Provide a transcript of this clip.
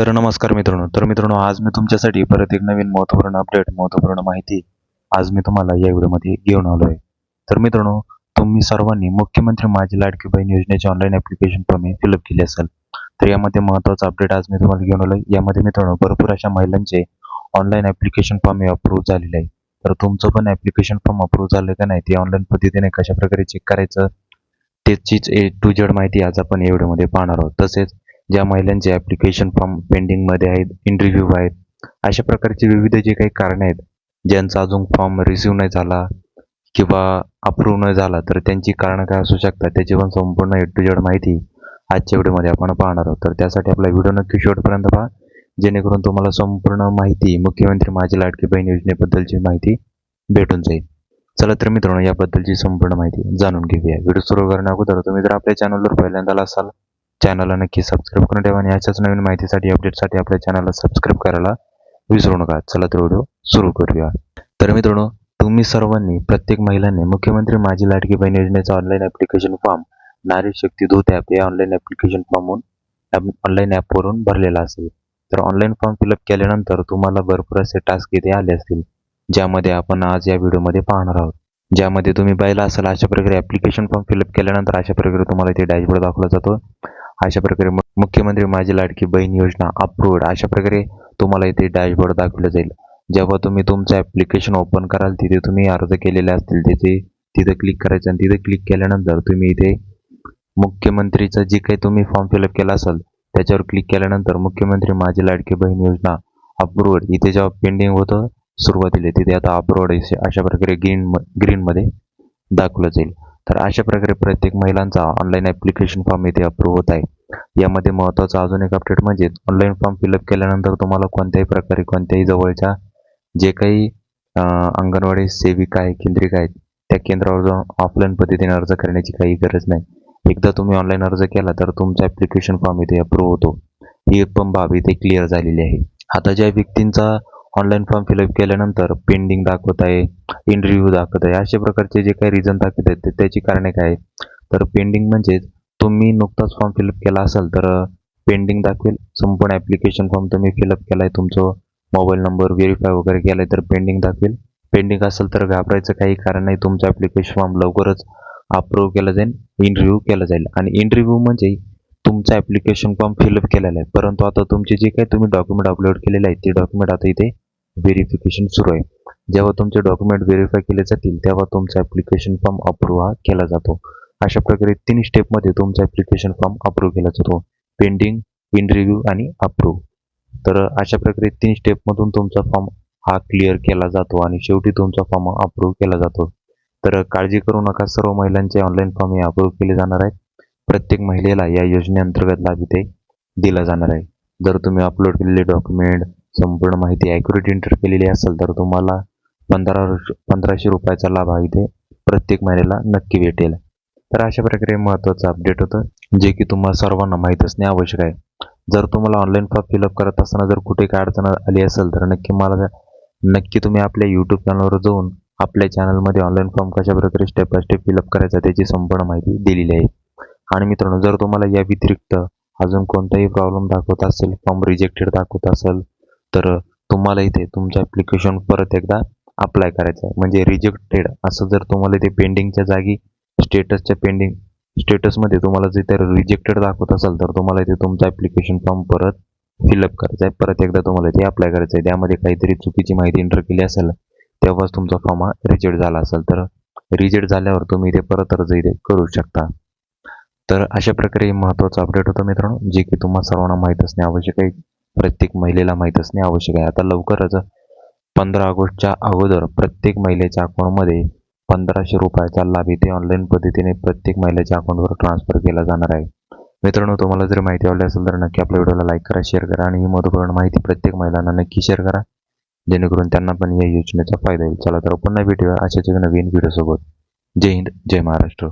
तर नमस्कार मित्रांनो. तर मित्रांनो आज मी तुमच्यासाठी परत एक नवीन महत्त्वपूर्ण अपडेट महत्त्वपूर्ण माहिती आज मी तुम्हाला या व्हिडिओमध्ये घेऊन आलो आहे तर मित्रांनो तुम्ही सर्वांनी मुख्यमंत्री माझी लाडकी बहीण योजनेचे ऑनलाईन ॲप्लिकेशन फॉर्म फिलअप केले असेल तर यामध्ये महत्त्वाचा अपडेट आज मी तुम्हाला घेऊन आलो आहे यामध्ये मित्रांनो भरपूर अशा महिलांचे ऑनलाईन ॲप्लिकेशन फॉर्म हे अप्रूव्ह झालेले आहे. तर तुमचं पण ॲप्लिकेशन फॉर्म अप्रूव्ह झालं का नाही ते ऑनलाईन पद्धतीने कशा प्रकारे चेक करायचं त्याचीच ए टू जेड माहिती आज आपण या व्हिडिओमध्ये पाहणार आहोत. तसेच ज्या महिलांचे ॲप्लिकेशन फॉर्म पेंडिंगमध्ये आहेत इंटरव्ह्यू आहेत अशा प्रकारचे विविध जे काही कारणं आहेत ज्यांचा अजून फॉर्म रिसिव्ह नाही झाला किंवा अप्रूव्ह नाही झाला तर त्यांची कारणं काय असू शकतात त्याची पण संपूर्ण ए टू जेड माहिती आजच्या व्हिडिओमध्ये आपण पाहणार आहोत. तर त्यासाठी आपला व्हिडिओ नक्की शेवटपर्यंत पहा जेणेकरून तुम्हाला संपूर्ण माहिती मुख्यमंत्री माझी लाडकी बहीण योजनेबद्दलची माहिती भेटून जाईल. चला तर मित्रांनो याबद्दलची संपूर्ण माहिती जाणून घेऊया. व्हिडिओ सुरू करण्या अगोदर तुम्ही जर आपल्या चॅनलवर पहिल्यांदा असाल चॅनलला नक्की सबस्क्राईब करून ठेवा आणि अशाच नवीन माहितीसाठी अपडेटसाठी आपल्या चॅनलला सबस्क्राईब करायला विसरू नका. चला तर व्हिडिओ सुरू करूया. तर मित्रांनो तुम्ही सर्वांनी प्रत्येक महिलांनी मुख्यमंत्री माझी लाडकी बहीण योजनेचा ऑनलाईन ॲप्लिकेशन फॉर्म नारी शक्ती दूत ॲप या ऑनलाईन ॲप्लिकेशन फॉर्मवरून ऑनलाईन ॲपवरून भरलेला असेल. तर ऑनलाईन फॉर्म फिलअप केल्यानंतर तुम्हाला भरपूर असे टास्क इथे आले असतील ज्यामध्ये आपण आज या व्हिडिओमध्ये पाहणार आहोत. ज्यामध्ये तुम्ही पाहिला असाल अशा प्रकारे ॲप्लिकेशन फॉर्म फिलअप केल्यानंतर अशा प्रकारे तुम्हाला इथे डॅशबोर्ड दाखवला जातो. अशा प्रकारे मुख्यमंत्री माझी लाडकी बहीण योजना अप्रूव्ड अशा प्रकारे तुम्हाला इथे डॅशबोर्ड दाखवलं जाईल. जेव्हा तुम्ही तुमचं ॲप्लिकेशन ओपन कराल तिथे तुम्ही अर्ज केलेले असतील तिथे तिथं क्लिक करायचं आणि तिथे क्लिक केल्यानंतर तुम्ही इथे मुख्यमंत्रीचं जे काही तुम्ही फॉर्म फिलअप केला असाल त्याच्यावर क्लिक केल्यानंतर मुख्यमंत्री माझी लाडकी बहीण योजना अप्रूव्ड इथे जेव्हा पेंडिंग होतं सुरुवातीला तिथे आता अप्रूव्ड अशा प्रकारे ग्रीन ग्रीनमध्ये दाखवलं जाईल. तर अशा प्रकारे प्रत्येक महिलांचा ऑनलाईन ॲप्लिकेशन फॉर्म इथे अप्रूव्ह होत आहे. यामध्ये महत्त्वाचा अजून एक अपडेट म्हणजे ऑनलाईन फॉर्म फिलअप केल्यानंतर तुम्हाला कोणत्याही प्रकारे कोणत्याही जवळच्या जे काही अंगणवाडी सेविका आहे केंद्रिका आहेत त्या केंद्रावर जाऊन ऑफलाईन पद्धतीने अर्ज करण्याची काही गरज नाही. एकदा तुम्ही ऑनलाईन अर्ज केला तर तुमचा ॲप्लिकेशन फॉर्म इथे अप्रूव्ह होतो. ही पण बाब इथे क्लिअर झालेली आहे. आता ज्या व्यक्तींचा ऑनलाईन फॉर्म फिलअप केल्यानंतर पेंडिंग दाखवत आहे इंटरव्ह्यू दाखवत आहे अशा प्रकारचे जे काही रिझन दाखवत आहेत ते- त्याची कारणे काय तर पेंडिंग म्हणजेच तुम्ही नुकताच फॉर्म फिलअप केला असाल तर पेंडिंग दाखवेल संपूर्ण ॲप्लिकेशन फॉर्म तुम्ही फिलअप केला आहे तुमचं मोबाईल नंबर व्हेरीफाय वगैरे केला आहे तर पेंडिंग दाखवेल. पेंडिंग असेल तर घाबरायचं काही कारण नाही तुमचं ॲप्लिकेशन फॉर्म लवकरच अप्रूव्ह केलं जाईल इंटरव्ह्यू केला जाईल. आणि इंटरव्ह्यू म्हणजे तुमचा ॲप्लिकेशन फॉर्म फिलअप केलेला आहे. परंतु आता तुमचे जे काही तुम्ही डॉक्युमेंट अपलोड केलेले आहेत ते डॉक्युमेंट आता इथे व्हेरिफिकेशन सुरू आहे. जेव्हा तुमचे डॉक्युमेंट व्हेरीफाय केले जातील तेव्हा तुमचा ॲप्लिकेशन फॉर्म अप्रूव्ह हा केला जातो. अशा प्रकारे तीन स्टेपमध्ये तुमचा ॲप्लिकेशन फॉर्म अप्रूव्ह केला जातो. पेंडिंग इंटरव्ह्यू आणि अप्रूव्ह तर अशा प्रकारे तीन स्टेपमधून तुमचा फॉर्म हा क्लिअर केला जातो आणि शेवटी तुमचा फॉर्म अप्रूव्ह केला जातो. तर काळजी करू नका सर्व महिलांचे ऑनलाईन फॉर्म हे अप्रूव्ह केले जाणार आहेत. प्रत्येक महिलेला या योजनेअंतर्गत लाभ इथे दिला जाणार आहे. जर तुम्ही अपलोड केलेले डॉक्युमेंट संपूर्ण माहिती ॲक्युरेट एंटर केलेली असेल तर तुम्हाला पंधरा पंधराशे रुपयाचा लाभ हा इथे प्रत्येक महिन्याला नक्की भेटेल. तर अशा प्रकारे महत्त्वाचं अपडेट होतं जे की तुम्हाला सर्वांना माहीत असणे आवश्यक आहे. जर तुम्हाला ऑनलाईन फॉर्म फिलअप करत असताना जर कुठे काय अडचण आली असेल तर नक्की मला नक्की तुम्ही आपल्या यूट्यूब चॅनलवर जाऊन आपल्या चॅनलमध्ये ऑनलाईन फॉर्म कशा प्रकारे स्टेप बाय स्टेप फिलअप करायचा त्याची संपूर्ण माहिती दिलेली आहे. आणि मित्रांनो जर तुम्हाला या व्यतिरिक्त अजून कोणताही प्रॉब्लेम दाखवत असेल फॉर्म रिजेक्टेड दाखवत असेल तर तुम्हाला इथे तुमचं ॲप्लिकेशन परत एकदा अप्लाय करायचं आहे. म्हणजे रिजेक्टेड असं जर तुम्हाला इथे पेंडिंगच्या जागी स्टेटसच्या पेंडिंग स्टेटसमध्ये तुम्हाला जे तर रिजेक्टेड दाखवत असेल तर तुम्हाला इथे तुमचा ॲप्लिकेशन फॉर्म परत फिलअप करायचा आहे. परत एकदा तुम्हाला इथे अप्लाय करायचं आहे. त्यामध्ये काहीतरी चुकीची माहिती एंटर केली असेल तेव्हाच तुमचा फॉर्म हा रिजेक्ट झाला असेल. तर रिजेक्ट झाल्यावर तुम्ही इथे परत अर्ज इथे करू शकता. तर अशा प्रकारे महत्त्वाचं अपडेट होतं मित्रांनो. जे की तुम्हाला सर्वांना माहीत असणे आवश्यक आहे. प्रत्येक महिलेला माहीत असणे आवश्यक आहे. आता लवकरच पंधरा ऑगस्टच्या अगोदर प्रत्येक महिलेच्या अकाउंटमध्ये पंधराशे रुपयाचा लाभ इथे ऑनलाईन पद्धतीने प्रत्येक महिलेच्या अकाउंटवर ट्रान्सफर केला जाणार आहे. मित्रांनो तुम्हाला जर माहिती आवडली असेल तर नक्की आपल्या व्हिडिओला लाईक करा शेअर करा आणि ही महत्त्वपूर्ण माहिती प्रत्येक महिलांना नक्की शेअर करा. जेणेकरून त्यांना पण या योजनेचा फायदा होईल. चला तर पुन्हा भेटूया अशाच एक नवीन व्हिडिओसोबत जय हिंद जय महाराष्ट्र.